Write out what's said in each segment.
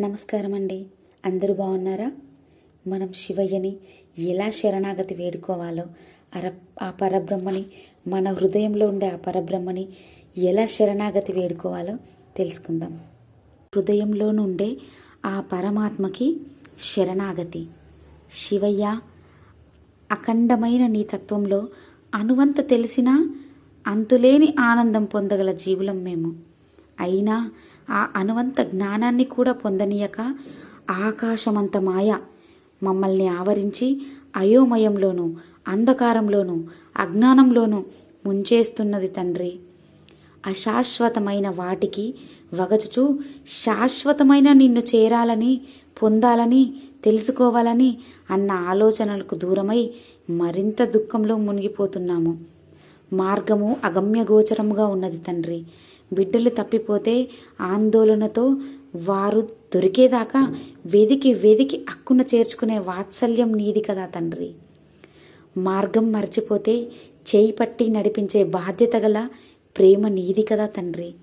నమస్కారం అండి అందరూ బాగున్నారా? మనం శివయ్యని ఎలా శరణాగతి వేడుకోవాలో అర ఆ పరబ్రహ్మని మన హృదయంలో ఉండే ఆ పరబ్రహ్మని ఎలా శరణాగతి వేడుకోవాలో తెలుసుకుందాం. హృదయంలో నుండే ఆ పరమాత్మకి శరణాగతి. శివయ్య అఖండమైన నీ తత్వంలో అనువంత తెలిసినా అంతులేని ఆనందం పొందగల జీవులం మేము. అయినా ఆ అనువంత జ్ఞానాన్ని కూడా పొందనీయక ఆకాశమంత మాయ. మమ్మల్ని ఆవరించి అయోమయంలోనూ అంధకారంలోనూ అజ్ఞానంలోనూ ముంచేస్తున్నది తండ్రి. అశాశ్వతమైన వాటికి వగచుచు శాశ్వతమైన నిన్ను చేరాలని పొందాలని తెలుసుకోవాలని అన్న ఆలోచనలకు దూరమై మరింత దుఃఖంలో మునిగిపోతున్నాము. మార్గము అగమ్యగోచరముగా ఉన్నది తండ్రి. బిడ్డలు తప్పిపోతే ఆందోళనతో వారు దొరికేదాకా వెదికి వెదికి అక్కున చేర్చుకునే వాత్సల్యం నీది కదా తండ్రి. మార్గం మర్చిపోతే చేయి పట్టి నడిపించే బాధ్యత గల ప్రేమ నీది కదా తండ్రి.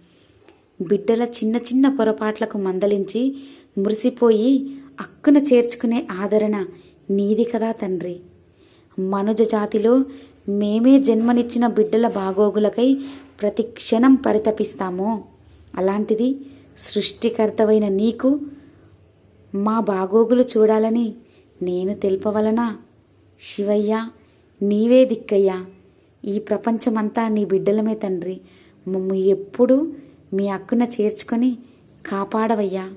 బిడ్డల చిన్న చిన్న పొరపాట్లకు మందలించి మురిసిపోయి అక్కున చేర్చుకునే ఆదరణ నీది కదా తండ్రి. మనుజ జాతిలో మేమే జన్మనిచ్చిన బిడ్డల బాగోగులకై ప్రతి క్షణం పరితపిస్తామో? అలాంటిది సృష్టికర్తవైన నీకు మా బాగోగులు చూడాలని నేను తెలుపవలనా? శివయ్య నీవే దిక్కయ్యా. ఈ ప్రపంచమంతా నీ బిడ్డలమే తండ్రి. మమ్ము ఎప్పుడూ మీ అక్కున చేర్చుకొని కాపాడవయ్యా.